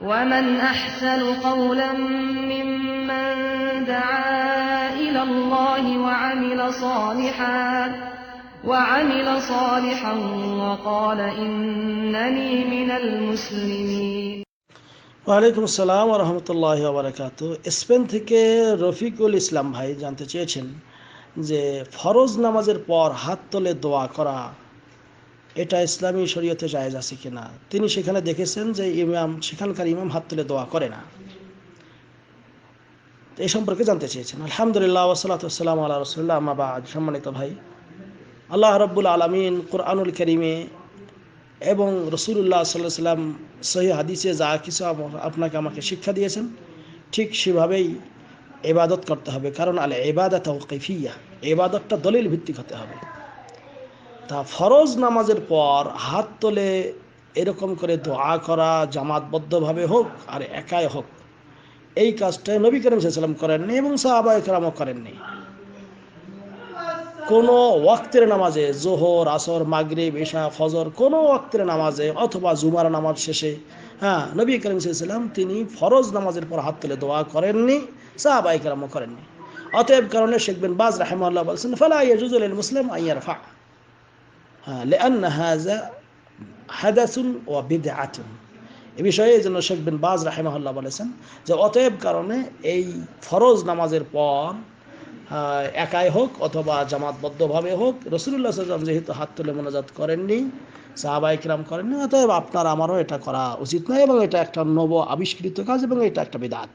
ومن أحسن قولا ممن دعا إلى الله وعمل صالحا وعمل صالحا وقال إنني من المسلمين ওয়ালাইকুম আসসালাম রহমতুল্লাহ বারাকাত স্পেন থেকে রফিকুল ইসলাম ভাই জানতে চেয়েছেন যে ফরজ নামাজের পর হাত তোলে দোয়া করা এটা ইসলামী শরীয়তে জায়েজ আছে কিনা? তিনি সেখানে দেখেছেন যে ইমাম, সেখানকার ইমাম হাত তুলে দোয়া করে না। এই সম্পর্কে জানতে চেয়েছেন। আলহামদুলিল্লাহ ওসালাতাম আল্লাহ রসুল্লাহ আমাবাদ সম্মানিত ভাই, আল্লাহ রব্বুল আলমিন কোরআনুল করিমে এবং রসুল্লাহ সাল্লাহ সাল্লাম সহি হাদিসে যা কিছু আপনাকে আমাকে শিক্ষা দিয়েছেন, ঠিক সেভাবেই এবাদত করতে হবে। কারণ আলে এবাদত কৈফিয়া এবাদতটা দলিল ভিত্তিক হতে হবে। তা ফরজ নামাজের পর হাত তোলে এরকম করে দোয়া করা, জামাতবদ্ধভাবে হোক আর একাই হোক, এই কাজটা নবী করিম সাল্লাম করেননি এবং সাহাবায় কেরামও করেননি। কোনো ওয়াক্তের নামাজে জোহর, আসর, মাগরিব এশা ফজর কোনো ওয়াক্তের নামাজে অথবা জুমার নামাজ শেষে হ্যাঁ নবী করিম সাল্লাম তিনি ফরজ নামাজের পর হাত তুলে দোয়া করেননি সাহাবাই কেরামও করেননি। অতএব কারণে শেখবেন বাজ রাহেমাল্লাহ বলছেন, ফালা ইয়াজুজুল মুসলিম আইয়ার ফা لأن هذا حدث وبدعة এ বিষয়ে এই জন্য শেখ বিন বাজ রাহেমাহুল্লাহ বলেছেন যে অতএব কারণে এই ফরজ নামাজের পর আহ, একাই হোক অথবা জামাতবদ্ধভাবে হোক রসুল্লাহ সাল্লাম যেহেতু হাত তুলে মোনাজাত করেননি সাহাবাই কিরাম করেননি অতএব আপনার আমারও এটা করা উচিত নয় এবং এটা একটা নব আবিষ্কৃত কাজ এবং এটা একটা বিদাত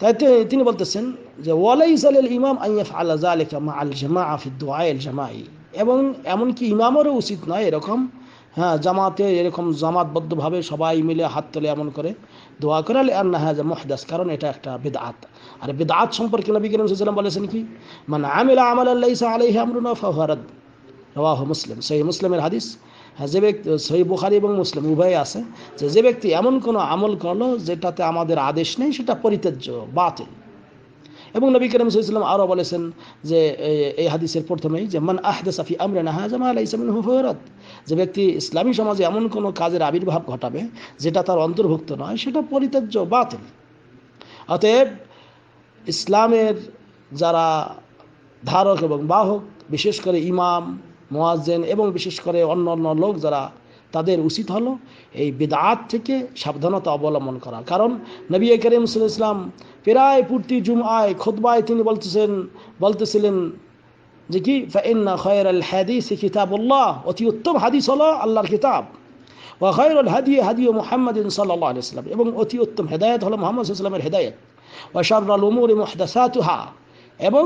তাই তে- তিনি বলতেছেন যে ওয়ালাইস আল ইমাম আইয়াফ আল্লাহ জালিকা মা আল জামা আফিদ দোয়াইল জামাই এবং এমনকি ইমামেরও উচিত নয় এরকম। হ্যাঁ জামাতে এরকম জামাতবদ্ধভাবে সবাই মিলে হাত তোলে এমন করে দোয়া করে। আর না হ্যাঁ মহদাস, কারণ এটা একটা বেদাত আর বেদাত সম্পর্কে নবী করিম সাল্লাম বলেছেন কি? মানে আমিলা আমাল আল্লাহ আলাইহি আমরুনা ফাহারাদ রওয়াহ মুসলিম। সেই মুসলিমের হাদিস। হ্যাঁ যে ব্যক্তি সহি বুখারি এবং মুসলিম উভয় আছে। যে যে ব্যক্তি এমন কোনো আমল করল যেটাতে আমাদের আদেশ নেই, সেটা পরিত্যাজ্য, বাতিল। এবং নবী করিম সাল্লাম আরও বলেছেন যে এই হাদিসের প্রথমেই যে, মান আহদে সাফি আমরে নাহা জামা আলাই যে ব্যক্তি ইসলামী সমাজে এমন কোনো কাজের আবির্ভাব ঘটাবে যেটা তার অন্তর্ভুক্ত নয়, সেটা পরিত্যাজ্য বাতিল। অতএব ইসলামের যারা ধারক এবং বাহক, বিশেষ করে ইমাম, মোয়াজ্জেন এবং বিশেষ করে অন্য অন্য লোক যারা তাদের উচিত হলো এই বিদাত থেকে সাবধানতা অবলম্বন করা। কারণ নবী করিম ইসলাম প্রায় পূর্তি জুমআয়, খুতবায় তিনি বলতেছেন, বলতেছিলেন যে কি? ফাইন্না খয়র আল হাদিস কিতাবুল্লাহ, অতি উত্তম হাদিস হলো আল্লাহর কিতাব। ওয়া খয়রুল হাদি হাদি মুহাম্মদ সাল্লাল্লাহু আলাইহি ওয়াসাল্লাম। এবং অতি উত্তম হেদায়ত হলো মুহাম্মদ ওয়াসাল্লামের হেদায়েত। ওয়া শাররাল উমুরি মুহদাসাতুহা। এবং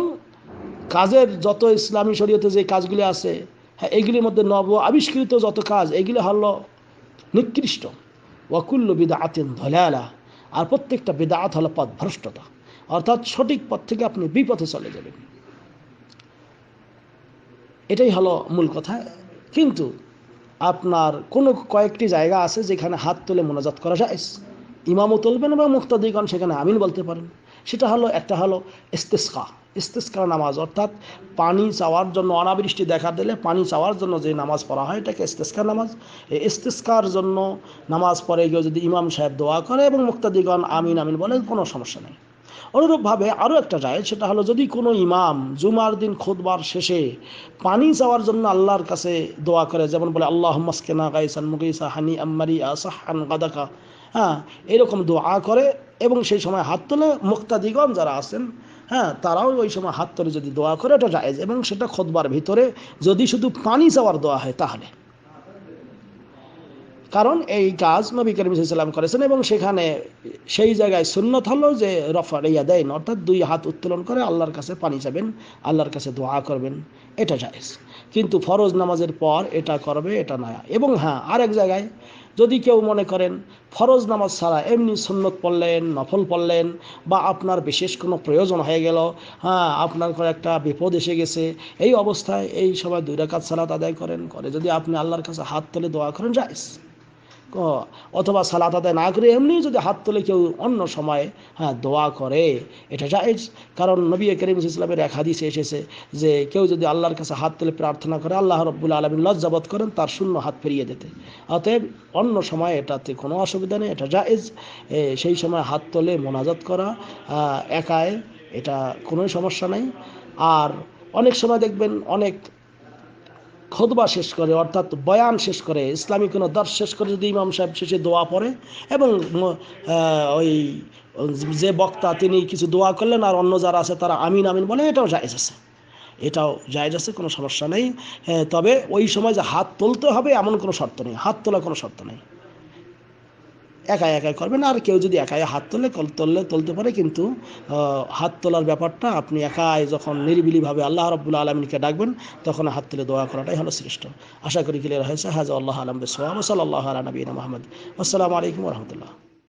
কাজের যত ইসলামী শরীয়তে যে কাজগুলি আছে হ্যাঁ এগুলির মধ্যে নব আবিষ্কৃত যত কাজ, এগুলি হল নিকৃষ্ট। ওয়াকুল্ল বিদাআতিন ধলালা। আর প্রত্যেকটা বিদাআত হলো পথ ভ্রষ্টতা অর্থাৎ সঠিক পথ থেকে আপনি বিপথে চলে যাবেন। এটাই হলো মূল কথা। কিন্তু আপনার কোনো কয়েকটি জায়গা আছে যেখানে হাত তুলে মোনাজাত করা যায় ইমামও তুলবেন এবং মুক্তাদিগণ সেখানে আমিন বলতে পারেন। সেটা হলো, একটা হলো ইস্তেস্কা। ইস্তেস্কা নামাজ, অর্থাৎ পানি চাওয়ার জন্য, অনাবৃষ্টি দেখা দিলে পানি চাওয়ার জন্য যে নামাজ পড়া হয়, এটাকে ইস্তেস্কা নামাজ। এই ইস্তেস্কার জন্য নামাজ পড়ে গিয়ে যদি ইমাম সাহেব দোয়া করে এবং মুক্তাদিগণ আমিন আমিন বলে কোনো সমস্যা নেই। অনুরূপভাবে আরও একটা যায় সেটা হলো যদি কোনো ইমাম জুমার দিন খোদবার শেষে পানি চাওয়ার জন্য আল্লাহর কাছে দোয়া করে, যেমন বলে আল্লাহ মাসকেনা গাইসান মুগিসা হানি আম্মারি আসাহান গাদাকা। হ্যাঁ এরকম দোয়া করে এবং সেই সময় হাত তোলে মুক্তাদিগণ যারা আছেন হ্যাঁ তারাও ওই সময় হাত তোলে যদি দোয়া করে এটা জায়েজ। এবং সেটা খোদবার ভিতরে যদি শুধু পানি চাওয়ার দোয়া হয়, তাহলে। কারণ এই কাজ নবী করিম সাল্লাম করেছেন এবং সেখানে সেই জায়গায় সুন্নত হলো যে রফা ইয়া দেন, অর্থাৎ দুই হাত উত্তোলন করে আল্লাহর কাছে পানি যাবেন আল্লাহর কাছে দোয়া করবেন, এটা জায়েজ। কিন্তু ফরজ নামাজের পর এটা করবে, এটা নয়। এবং হ্যাঁ আরেক জায়গায় যদি কেউ মনে করেন ফরজ নামাজ ছাড়া এমনি সুন্নত পড়লেন, নফল পড়লেন বা আপনার বিশেষ কোনো প্রয়োজন হয়ে গেল হ্যাঁ আপনার কোনো একটা বিপদ এসে গেছে, এই অবস্থায় এই সময় দুই রাকাত সালাত আদায় করেন, করে যদি আপনি আল্লাহর কাছে হাত তুলে দোয়া করেন ক- অথবা সালাত আদায় না করে এমনি যদি হাত তোলে কেউ অন্য সময়ে হ্যাঁ দোয়া করে, এটা জায়েজ। কারণ নবী করিম ইসলামের এক হাদিসে এসেছে যে, কেউ যদি আল্লাহর কাছে হাত তুলে প্রার্থনা করে, আল্লাহ রব্বুল আলমিন লজ্জাবত করেন, তার শূন্য হাত ফিরিয়ে দিতে। অতএব অন্য সময় এটাতে কোনো অসুবিধা নেই, এটা জায়েজ। সেই সময় হাত তোলে, মোনাজাত করা একায় এটা কোনো সমস্যা নেই। আর অনেক সময় দেখবেন অনেক খোদবা শেষ করে অর্থাৎ বয়ান শেষ করে ইসলামী কোনো দর্শ শেষ করে যদি ইমাম সাহেব শেষে দোয়া পড়ে এবং ওই যে বক্তা তিনি কিছু দোয়া করলেন আর অন্য যারা আছে তারা আমিন আমিন বলে এটাও জায়েজ আছে। এটাও জায়েজ আছে কোনো সমস্যা নেই। হ্যাঁ, তবে ওই সময় যে হাত তুলতে হবে এমন কোনো শর্ত নেই। হাত তোলা কোনো শর্ত নেই। একাই একাই করবেন। আর কেউ যদি একাই হাত তোলে তুললে তুলতে পারে, কিন্তু হাত তোলার ব্যাপারটা আপনি একাই যখন নিরিবিলিভাবে আল্লাহ রব্বুল আলমিনকে ডাকবেন, তখন হাত তুলে দোয়া করাটাই হলো শ্রেষ্ঠ। আশা করি ক্লিয়ার হয়েছে। হাজ আল্লাহ আলম আল্লাহ আলা নবীন মোহাম্মদ। আসসালামু আলাইকুম রহমতুল্লাহ।